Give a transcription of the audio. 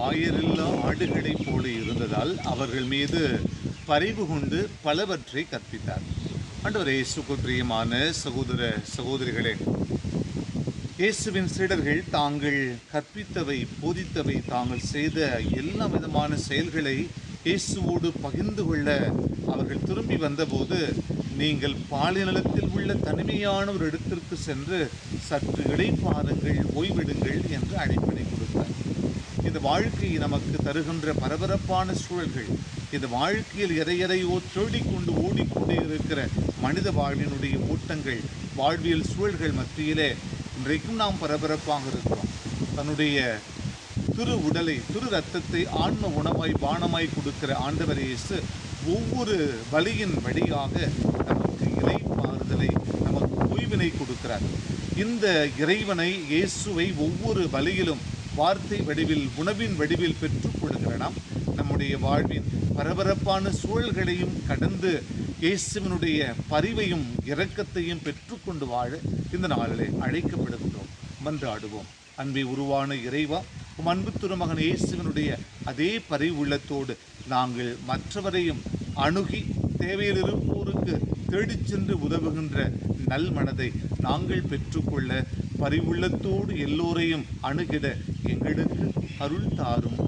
வாயிலில்லா ஆடுகளைப் போல இருந்ததால் அவர்கள் மீது பரிவு கொண்டு பலவற்றை கற்பித்தார். ஆண்டவர் இயேசுக்கு பிரியமான சகோதர சகோதரிகளே இயேசுவின் சீடர்கள் தாங்கள் கற்பித்தவை போதித்தவை தாங்கள் செய்த எல்லா விதமான செயல்களை இயேசுவோடு பகிர்ந்து கொள்ள அவர்கள் திரும்பி வந்தபோது நீங்கள் பாலைநலத்தில் உள்ள தனிமையான ஒரு இடத்திற்கு சென்று சற்று இடைப்பாருங்கள் ஓய்வெடுங்கள் என்று அழைப்பினை இந்த வாழ்க்கை நமக்கு தருகின்ற பரபரப்பான சூழல்கள். இந்த வாழ்க்கையில் எதை எதையோ தேடிக்கொண்டு ஓடிக்கொண்டே இருக்கிற மனித வாழ்வினுடைய ஓட்டங்கள் வாழ்வியல் சூழல்கள் மத்தியிலே இன்றைக்கும் நாம் பரபரப்பாக இருக்கிறோம். தன்னுடைய திரு உடலை திரு ரத்தத்தை ஆன்ம உணவாய் பானமாய் கொடுக்கிற ஆண்டவர் இயேசு ஒவ்வொரு வழியின் வழியாக நமக்கு இறை மாறுதலை நமக்கு ஓய்வினை கொடுக்கிறார். இந்த இறைவனை இயேசுவை ஒவ்வொரு வழியிலும் வார்த்தை வடிவில் உணவின் வடிவில் பெற்றுக்கொள்கிற நாம் நம்முடைய வாழ்வின் பரபரப்பான சூழல்களையும் கடந்து இயேசுவினுடைய பரிவையும் இரக்கத்தையும் பெற்றுக்கொண்டு வாழ இந்த நாளிலே அழைக்கப்படுகின்றோம். மன்றாடுவோம். அன்பை உருவான இறைவா உம் அன்பு திருமகன் இயேசுவினுடைய அதே பரிவுள்ளத்தோடு நாங்கள் மற்றவரையும் அணுகி தேவையில் இருப்போருக்கு தேடிச் சென்று உதவுகின்ற நல் மனதை நாங்கள் பெற்றுக்கொள்ள பரிவுள்ளத்தோடு எல்லோரையும் அணுகிட எங்களுக்கு அருள் தாரும்